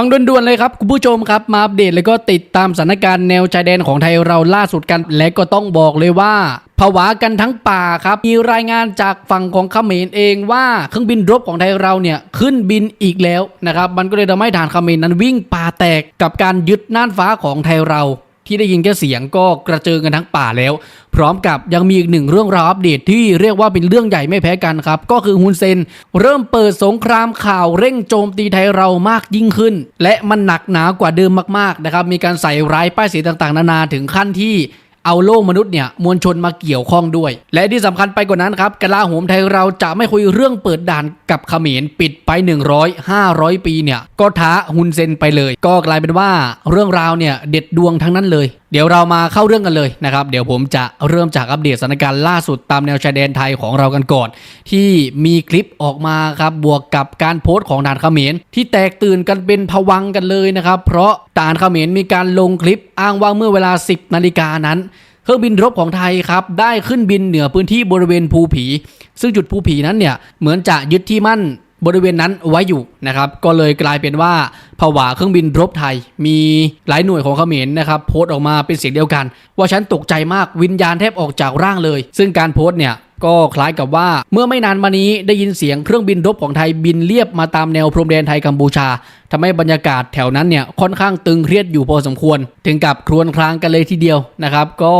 ฟังด่วนๆเลยครับคุณผู้ชมครับมาอัปเดตแล้วก็ติดตามสถานการณ์แนวชายแดนของไทยเราล่าสุดกัน และก็ต้องบอกเลยว่าผวากันทั้งป่าครับ มีรายงานจากฝั่งของเขมรเองว่าเครื่องบินรบของไทยเราเนี่ยขึ้นบินอีกแล้วนะครับ มันก็เลยทำให้ฐานเขมรนั้นวิ่งป่าแตกกับการยึดน่านฟ้าของไทยเรา ที่ได้ยินแค่เสียงก็กระเจิงกันทั้งป่าแล้ว พร้อมกับยังมีอีกหนึ่งเรื่องราวอัปเดตที่เรียกว่าเป็นเรื่องใหญ่ไม่แพ้กันครับ ก็คือฮุนเซน เริ่มเปิดสงครามข่าวเร่งโจมตีไทยเรามากยิ่งขึ้น และมันหนักหนากว่าเดิมมากๆนะครับมีการใส่ร้ายป้ายสีต่างๆ นานาถึงขั้นที่ เอาโลกมนุษย์เนี่ยมวลชนมาเกี่ยวข้องด้วย และที่สำคัญไปกว่านั้นครับกลาโหมไทยเราจะไม่คุยเรื่องเปิดด่านกับเขมรปิดไป 100 500 ปีเนี่ยก็ท้าฮุนเซนไปเลย ก็กลายเป็นว่าเรื่องราวเนี่ยเด็ดดวงทั้งนั้นเลยเดี๋ยวเรามาเข้าเรื่องกันเลยนะครับ เดี๋ยวผมจะเริ่มจากอัปเดตสถานการณ์ล่าสุดตามแนวชายแดนไทยของเรากันก่อน ที่มีคลิปออกมาครับบวกกับการโพสต์ของด่านเขมรที่แตกตื่นกันเป็นผวังกันเลยนะครับ เพราะด่านเขมรมีการลงคลิปอ้างว่าเมื่อเวลา 10นาฬิกานั้นเครื่องบินรบของไทยครับได้ขึ้นบินเหนือพื้นที่บริเวณภูผี ซึ่งจุดภูผีนั้นเนี่ยเหมือนจะยึดที่มั่นบริเวณนั้นไว้อยู่นะครับ ก็เลยกลายเป็นว่า ผวาเครื่องบินรบไทย มีหลายหน่วยของเขมรนะครับโพสต์ออกมาเป็นเสียงเดียวกัน ว่าฉันตกใจมากวิญญาณแทบออกจากร่างเลย ซึ่งการโพสต์เนี่ย ก็คล้ายกับว่าเมื่อไม่นานมานี้ได้ยินเสียงเครื่องบินรบของไทยบินเลียบมาตามแนวพรมแดนไทยกัมพูชาทำให้บรรยากาศแถวนั้นเนี่ยค่อนข้างตึงเครียดอยู่พอสมควร ถึงกับครวญครางกันเลยทีเดียวนะครับ ก็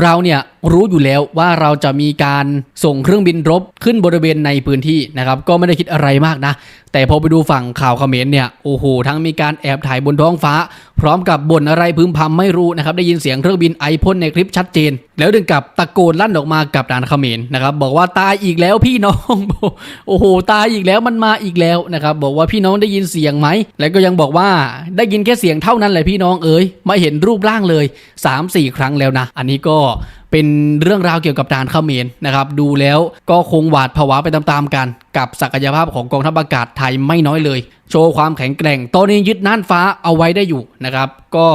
เราเนี่ยรู้อยู่แล้วว่าเราจะมีการส่งเครื่องบินรบขึ้นบริเวณในพื้นที่นะครับ ก็ไม่ได้คิดอะไรมากนะ แต่พอไปดูฝั่งข่าวเขมรเนี่ยโอ้โหทั้งมีการแอบถ่ายบนท้องฟ้า พร้อมกับบ่นอะไรพึมพำไม่รู้นะครับได้ยินเสียงเครื่องบินไอพ่นในคลิปชัดเจน แล้วถึงกับตะโกนลั่นออกมากับด่านเขมรนะครับบอกว่าตายอีกแล้วพี่น้อง โอ้โหตายอีกแล้วมันมาอีกแล้วนะครับบอกว่าพี่น้องได้ยินเสียงไหม แล้วก็ยังบอกว่าได้ยินแค่เสียงเท่านั้นแหละพี่น้องเอ๋ยไม่เห็นรูปร่างเลย 3-4 ครั้งแล้วนะ อันนี้ก็เป็นเรื่องราวเกี่ยวกับด่านเขมรนะครับดูแล้วก็คงหวาดผวาไปตามๆกัน กับศักยภาพของกองทัพอากาศไทยไม่น้อยเลย โชว์ความแข็งแกร่งตอนนี้ยึดน่านฟ้าเอาไว้ได้อยู่นะครับ ก็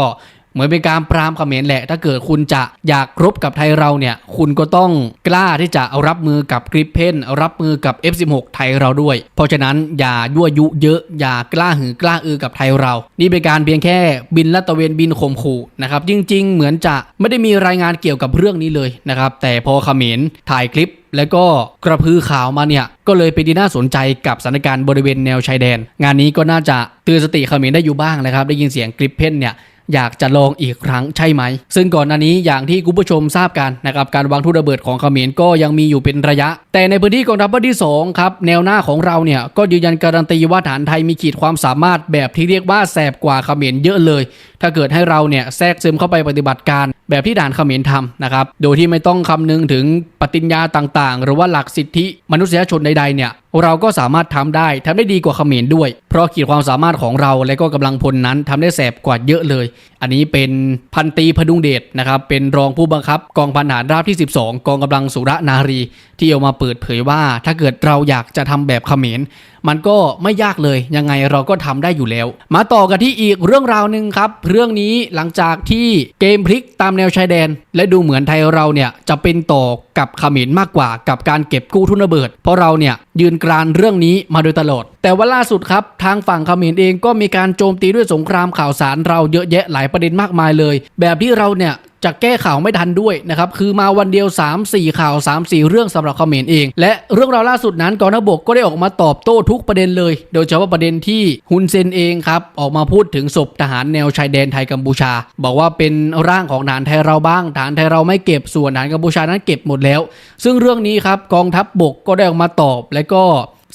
เหมือนเป็นการปรามเขมรแหละ ถ้าเกิดคุณจะอยากรบกับไทยเราเนี่ย คุณก็ต้องกล้าที่จะเอารับมือกับกริปเพนรับมือกับ F16 ไทยเราด้วย เพราะฉะนั้นอย่ายั่วยุเยอะอย่ากล้าหือกล้าอือกับไทยเรา นี่เป็นการเพียงแค่บินละตะเวนบินข่มขู่นะครับจริง ๆ เหมือนจะไม่ได้มีรายงานเกี่ยวกับเรื่องนี้เลยนะครับแต่พอเขมรถ่ายคลิปแล้วก็กระพือข่าวมาเนี่ย ก็เลยเป็นที่น่าสนใจกับสถานการณ์บริเวณแนวชายแดน งานนี้ก็น่าจะเตือนสติเขมรได้อยู่บ้างนะครับ ได้ยินเสียงกริปเพนเนี่ย อยากจะลองอีกครั้งใช่ไหม ซึ่งก่อนหน้านี้อย่างที่คุณผู้ชมทราบกันนะครับการวางทุ่นระเบิดของเขมรก็ยังมีอยู่เป็นระยะ แต่ในพื้นที่กองทัพภาคที่2ครับแนวหน้าของเราเนี่ยก็ยืนยันการันตีว่าฐานไทยมีขีดความสามารถแบบที่เรียกว่าแสบกว่าเขมรเยอะเลย ถ้าเกิดให้เราเนี่ยแทรกซึมเข้าไปปฏิบัติการแบบที่ด่านเขมรทำนะครับ โดยที่ไม่ต้องคำนึงถึงปฏิญญาต่างๆ หรือว่าหลักสิทธิมนุษยชนใดๆเนี่ยเราก็สามารถทำได้ทำได้ดีกว่าเขมรด้วย เพราะขีดความสามารถของเราและก็กำลังพลนั้นทำได้แสบกว่าเยอะเลยอันนี้เป็นพันตีพดุงเดชนะครับ เป็นรองผู้บังคับ กองพันหารราบที่ 12 กองกำลังสุรนารี ที่เอามาเปิดเผยว่า ถ้าเกิดเราอยากจะทำแบบเขมร มันก็ไม่ยากเลย ยังไงเราก็ทำได้อยู่แล้ว มาต่อกันที่อีกเรื่องราวหนึ่งครับ เรื่องนี้หลังจากที่เกมพลิกตามแนวชายแดน และดูเหมือนไทยเราเนี่ยจะเป็นต่อกับเขมรมากกว่ากับการเก็บกู้ทุนระเบิด เพราะเราเนี่ยยืนกรานเรื่องนี้มาโดยตลอด แต่ว่าล่าสุดครับทางฝั่งเขมรเองก็มีการโจมตีด้วยสงครามข่าวสารเราเยอะแยะหลายประเด็นมากมายเลย แบบที่เราเนี่ยจะแก้ข่าวไม่ทันด้วยนะครับ คือมาวันเดียว 3-4 ข่าว 3-4 เรื่องสำหรับคอมเขมรเอง และเรื่องราวล่าสุดนั้นกองทัพบกก็ได้ออกมาตอบโต้ทุกประเด็นเลย โดยเฉพาะประเด็นที่ฮุนเซนเองครับ ออกมาพูดถึงศพทหารแนวชายแดนไทยกัมพูชา บอกว่าเป็นร่างของทหารไทยเราบ้างทหารไทยเราไม่เก็บส่วนทหารกัมพูชานั้นเก็บหมดแล้ว ซึ่งเรื่องนี้ครับกองทัพบกก็ได้ออกมาตอบและก็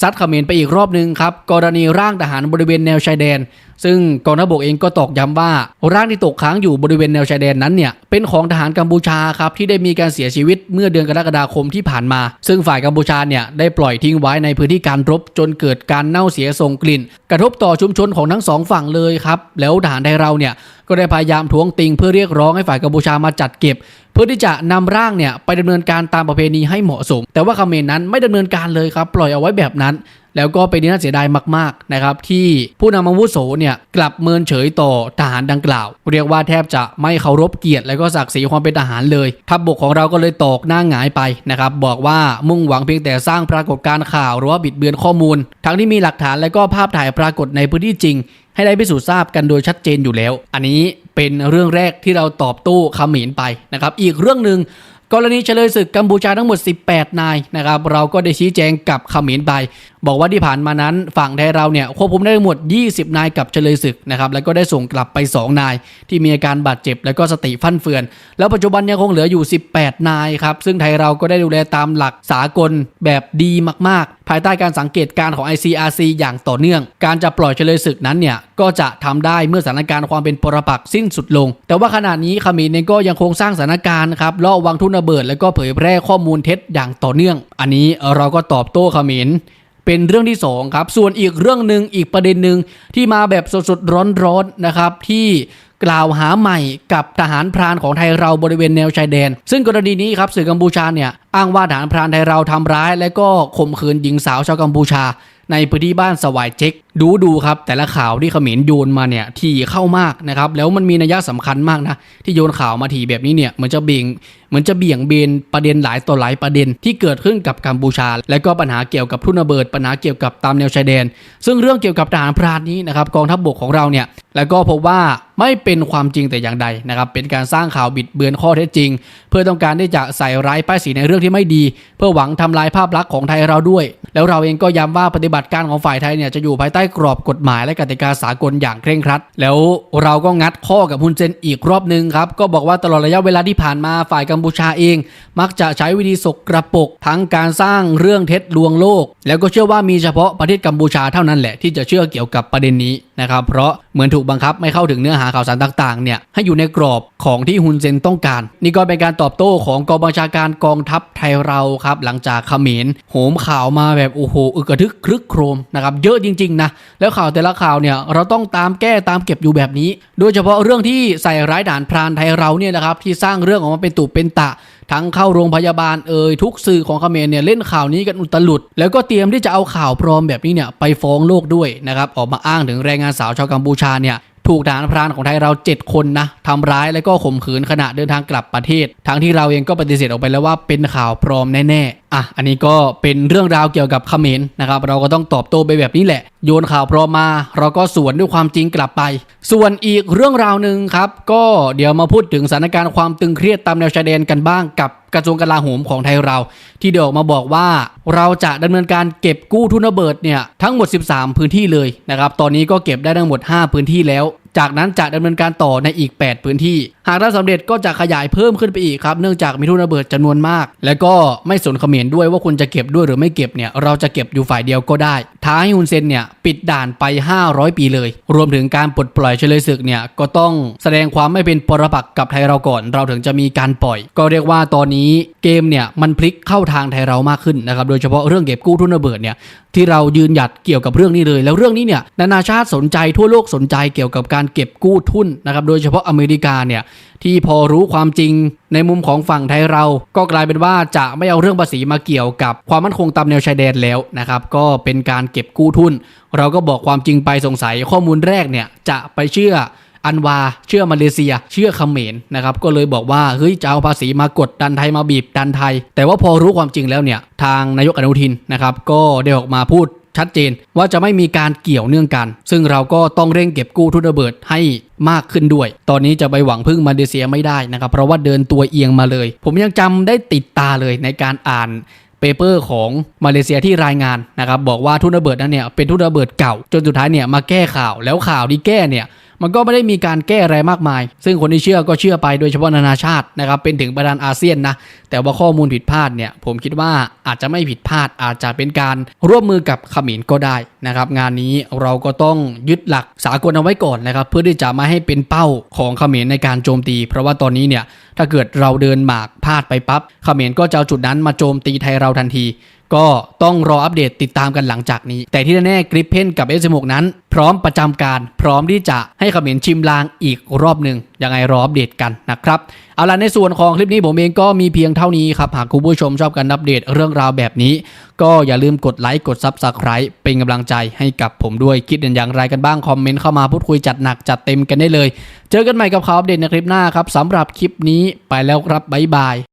ซัดเขมรไปอีกรอบหนึ่งครับกรณีร่างทหารบริเวณแนวชายแดน ซึ่งกองทัพบกเองก็ตอกย้ำว่าร่างที่ตกค้างอยู่บริเวณแนวชายแดนนั้นเนี่ยเป็นของทหารกัมพูชาครับที่ได้มีการเสียชีวิตเมื่อเดือนกรกฎาคมที่ผ่านมา ซึ่งฝ่ายกัมพูชาเนี่ยได้ปล่อยทิ้งไว้ในพื้นที่การรบจนเกิดการเน่าเสียส่งกลิ่น กระทบต่อชุมชนของทั้งสองฝั่งเลยครับแล้วทหารไทยเราเนี่ยก็ได้พยายามทวงติงเพื่อเรียกร้องให้ฝ่ายกัมพูชามาจัดเก็บ เพื่อที่จะนำร่างเนี่ยไปดำเนินการตามประเพณีให้เหมาะสม แต่ว่าเมรนั้นไม่ดำเนินการเลยครับ ปล่อยเอาไว้แบบนั้น แล้วก็เป็นที่น่าเสียดายมากๆนะครับที่ผู้นำอาวุโสเนี่ยกลับเมินเฉยต่อทหารดังกล่าว เรียกว่าแทบจะไม่เคารพเกียรติและก็ศักดิ์ศรีความเป็นทหารเลยทัพบกของเราก็เลยตอกหน้าหงายไปนะครับบอกว่ามุ่งหวังเพียงแต่สร้างปรากฏการณ์ข่าวหรือว่าบิดเบือนข้อมูล ทั้งที่มีหลักฐานและก็ภาพถ่ายปรากฏในพื้นที่จริง ให้ได้พิสูจน์ทราบกันโดยชัดเจนอยู่แล้ว อันนี้เป็นเรื่องแรกที่เราตอบโต้ขมรไปนะครับอีกเรื่องหนึ่งกรณีเฉลยศึกกัมพูชาทั้งหมด 18 นายนะครับ เราก็ได้ชี้แจงกับขมรไป บอกว่าที่ผ่านมานั้นฝั่งไทยเราเนี่ยควบคุมได้ทั้งหมด 20 นายกับเฉลยศึกนะครับแล้วก็ได้ส่งกลับไป 2 นาย ที่มีอาการบาดเจ็บแล้วก็สติฟั่นเฟือน แล้วปัจจุบันยังคงเหลืออยู่ 18 นายครับซึ่งไทยเราก็ได้ดูแลตามหลักสากลแบบดีมาก ๆ ภายใต้การสังเกตการของ ICRC อย่างต่อเนื่อง การจะปล่อยเฉลยศึกนั้นเนี่ยก็จะทำได้เมื่อสถานการณ์ความเป็นปรปักษ์สิ้นสุดลง แต่ว่าขณะนี้ขมรเองก็ยังคงสร้างสถานการณ์ครับล่อวางทุนระเบิด แล้วก็เผยแพร่ข้อมูลเท็จอย่างต่อเนื่อง อันนี้เราก็ตอบโต้ขมร เป็นเรื่องที่2ครับส่วนอีกเรื่องหนึ่งอีกประเด็นหนึ่งที่มาแบบสดๆร้อนๆนะครับ ที่กล่าวหาใหม่กับทหารพรานของไทยเราบริเวณแนวชายแดน ซึ่งกรณีนี้ครับสื่อกัมพูชาเนี่ยอ้างว่าทหารพรานไทยเราทำร้าย และก็ข่มขืนหญิงสาวชาวกัมพูชา ในพื้นที่บ้านสวายเจ๊กดูดูครับ แต่ละข่าวที่เขมรโยนมาเนี่ยทีเข้ามากนะครับแล้วมันมีนัยสำคัญมากนะที่โยนข่าวมาทีแบบนี้เนี่ยเหมือนจะเบี่ยง เหมือนจะเบี่ยงเบนประเด็นหลายต่อหลายประเด็นที่เกิดขึ้นกับกัมพูชา และก็ปัญหาเกี่ยวกับทุนระเบิดปัญหาเกี่ยวกับตามแนวชายแดน ซึ่งเรื่องเกี่ยวกับทหารพรานนี้นะครับกองทัพบบกของเราเนี่ยแล้วก็พบว่าไม่เป็นความจริงแต่อย่างใดนะครับเป็นการสร้างข่าวบิดเบือนข้อเท็จจริง เพื่อต้องการที่จะใส่ร้ายป้ายสีในเรื่องที่ไม่ดี เพื่อหวังทำลายภาพลักษณ์ของไทยเราด้วย แล้วเราเองก็ย้ำว่าปฏิบัติการของฝ่ายไทยเนี่ยจะอยู่ภายใต้กรอบกฎหมายและกติกาสากลอย่างเคร่งครัด แล้วเราก็งัดข้อกับฮุนเซนอีกรอบหนึ่งครับก็บอกว่าตลอดระยะเวลาที่ผ่านมาฝ่ายกัมพูชาเอง มักจะใช้วิธีสกกระปก ทั้งการสร้างเรื่องเท็จลวงโลก แล้วก็เชื่อว่ามีเฉพาะประเทศกัมพูชาเท่านั้นแหละที่จะเชื่อเกี่ยวกับประเด็นนี้นะครับเพราะเหมือนถูกบังคับไม่เข้าถึงเนื้อหาข่าวสารต่างๆเนี่ยให้อยู่ในกรอบของที่ฮุนเซนต้องการ นี่ก็เป็นการตอบโต้ของกองบัญชาการกองทัพไทยเราครับหลังจากเขมรโหมข่าวมาแบบโอ้โหอึกระทึกครึกโครมนะครับเยอะจริงๆนะแล้วข่าวแต่ละข่าวเนี่ยเราต้องตามแก้ตามเก็บอยู่แบบนี้ โดยเฉพาะเรื่องที่ใส่ร้ายด่านพรานไทยเราเนี่ยนะครับที่สร้างเรื่องออกมาเป็นตุเป็นตะ ทั้งเข้าโรงพยาบาลเอ่ยทุกสื่อของเขมรเนี่ยเล่นข่าวนี้กันอุตลุด แล้วก็เตรียมที่จะเอาข่าวปลอมแบบนี้เนี่ยไปฟ้องโลกด้วยนะครับออกมาอ้างถึงแรงงานสาวชาวกัมพูชาเนี่ยถูกทหารพรานของไทยเรา 7 คนนะทำร้ายและก็ข่มขืนขณะเดินทางกลับประเทศ ทั้งที่เราเองก็ปฏิเสธออกไปแล้วว่าเป็นข่าวปลอมแน่ๆ อะ อันนี้ก็เป็นเรื่องราวเกี่ยวกับเขมรนะครับ เราก็ต้องตอบโต้ไปแบบนี้แหละ โยนข่าวปลอมา เราก็สวนด้วยความจริงกลับไป ส่วนอีกเรื่องราวหนึ่งครับ ก็เดี๋ยวมาพูดถึงสถานการณ์ความตึงเครียดตามแนวชายแดนกันบ้างกับกระทรวงกลาโหมของไทยเรา ที่เดี๋ยวมาบอกว่าเราจะดำเนินการเก็บกู้ทุนระเบิดเนี่ยทั้งหมด 13 พื้นที่เลยนะครับ ตอนนี้ก็เก็บได้ทั้งหมด 5 พื้นที่แล้ว จากนั้นจะดำเนินการต่อในอีก 8 พื้นที่ หากได้สำเร็จก็จะขยายเพิ่มขึ้นไปอีกครับ เนื่องจากมีทุนระเบิดจำนวนมาก และก็ไม่สนเขมรด้วยว่าคุณจะเก็บด้วยหรือไม่เก็บเนี่ยเราจะเก็บอยู่ฝ่ายเดียวก็ได้ ท้าให้ฮุนเซนเนี่ยปิดด่านไป 500 ปีเลย รวมถึงการปลดปล่อยเฉลยศึกเนี่ยก็ต้องแสดงความไม่เป็นปรปักษ์กับไทยเราก่อน เราถึงจะมีการปล่อย ก็เรียกว่าตอนนี้เกมเนี่ยมันพลิกเข้าทางไทยเรามากขึ้นนะครับโดยเฉพาะเรื่องเก็บกู้ทุนระเบิดเนี่ยที่เรายืนหยัดเกี่ยวกับเรื่องนี้เลย แล้วเรื่องนี้เนี่ยนานาชาติสนใจทั่วโลกสนใจเกี่ยวกับการเก็บกู้ทุนนะครับโดยเฉพาะอเมริกาเนี่ยที่พอรู้ความจริงในมุมของฝั่งไทยเรา ก็กลายเป็นว่าจะไม่เอาเรื่องภาษีมาเกี่ยวกับความมั่นคงตามแนวชายแดนแล้วนะครับก็เป็นการเก็บกู้ทุน เราก็บอกความจริงไปสงสัยข้อมูลแรกเนี่ยจะไปเชื่ออันวาเชื่อมาเลเซีย เชื่อเขมรนะครับก็เลยบอกว่าเฮ้ยจะเอาภาษีมากดดันไทยมาบีบดันไทย แต่ว่าพอรู้ความจริงแล้วเนี่ยทางนายกอนุทินนะครับก็ได้ออกมาพูด ชัดเจนว่าจะไม่มีการเกี่ยวเนื่องกัน ซึ่งเราก็ต้องเร่งเก็บกู้ทุนระเบิดให้มากขึ้นด้วย ตอนนี้จะไปหวังพึ่งมาเลเซียไม่ได้นะครับเพราะว่าเดินตัวเอียงมาเลย ผมยังจำได้ติดตาเลยในการอ่านเปเปอร์ของมาเลเซียที่รายงานนะครับบอกว่าทุนระเบิดนั้นเนี่ยเป็นทุนระเบิดเก่า จนสุดท้ายเนี่ยมาแก้ข่าวแล้วข่าวที่แก้เนี่ย มันก็ไม่ได้มีการแก้อะไรมากมาย ซึ่งคนที่เชื่อก็เชื่อไปโดยเฉพาะนานาชาตินะครับเป็นถึงประธานอาเซียนนะแต่ว่าข้อมูลผิดพลาดเนี่ยผมคิดว่าอาจจะไม่ผิดพลาดอาจจะเป็นการร่วมมือกับขมิรก็ได้นะครับงานนี้เราก็ต้องยึดหลักสากลเอาไว้ก่อนนะครับเพื่อที่จะไม่ให้เป็นเป้าของขมิรในการโจมตี เพราะว่าตอนนี้เนี่ยถ้าเกิดเราเดินหมากพลาดไปปั๊บขมิรก็จะเอาจุดนั้นมาโจมตีไทยเราทันที ก็ต้องรออัปเดตติดตามกันหลังจากนี้ แต่ที่แน่ๆกริปเพนกับ S16 นั้น พร้อมประจำการพร้อมที่จะให้เขมรชิมลางอีกรอบหนึ่งยังไงรออัปเดตกันนะครับ เอาล่ะในส่วนของคลิปนี้ผมเองก็มีเพียงเท่านี้ครับ หากคุณผู้ชมชอบการอัปเดตเรื่องราวแบบนี้ ก็อย่าลืมกดไลค์กด Subscribe เป็นกำลังใจให้กับผมด้วยคิดเห็นอย่างไรกันบ้างคอมเมนต์เข้ามาพูดคุยจัดหนักจัดเต็มกันได้เลย เจอกันใหม่กับข่าวอัปเดตในคลิปหน้าครับสำหรับคลิปนี้ไปแล้วครับบ๊ายบาย